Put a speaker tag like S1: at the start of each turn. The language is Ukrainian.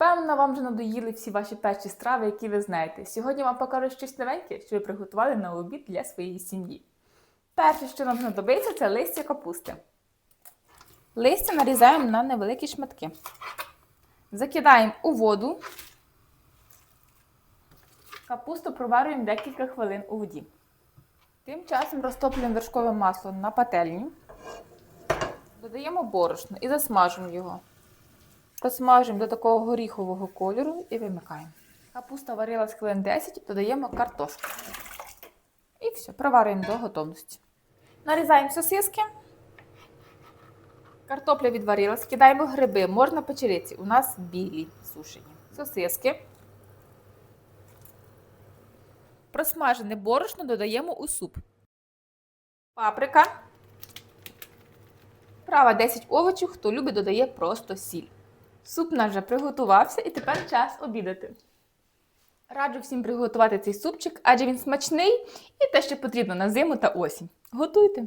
S1: Певно, вам вже надоїли всі ваші перші страви, які ви знаєте. Сьогодні вам покажу щось новеньке, що ви приготували на обід для своєї сім'ї. Перше, що нам знадобиться, це листя капусти. Листя нарізаємо на невеликі шматки. Закидаємо у воду. Капусту проварюємо декілька хвилин у воді. Тим часом розтоплюємо вершкове масло на пательні. Додаємо борошно і засмажуємо його. Просмажуємо до такого горіхового кольору і вимикаємо. Капуста варилась хвилин 10, додаємо картошку. І все, проварюємо до готовності. Нарізаємо сосиски. Картопля відварилась, кидаємо гриби, можна печериці. У нас білі сушені. Сосиски. Просмажене борошно додаємо у суп. Паприка. Права 10 овочів, хто любить, додає просто сіль. Суп наш вже приготувався і тепер час обідати. Раджу всім приготувати цей супчик, адже він смачний і те, що потрібно на зиму та осінь. Готуйте!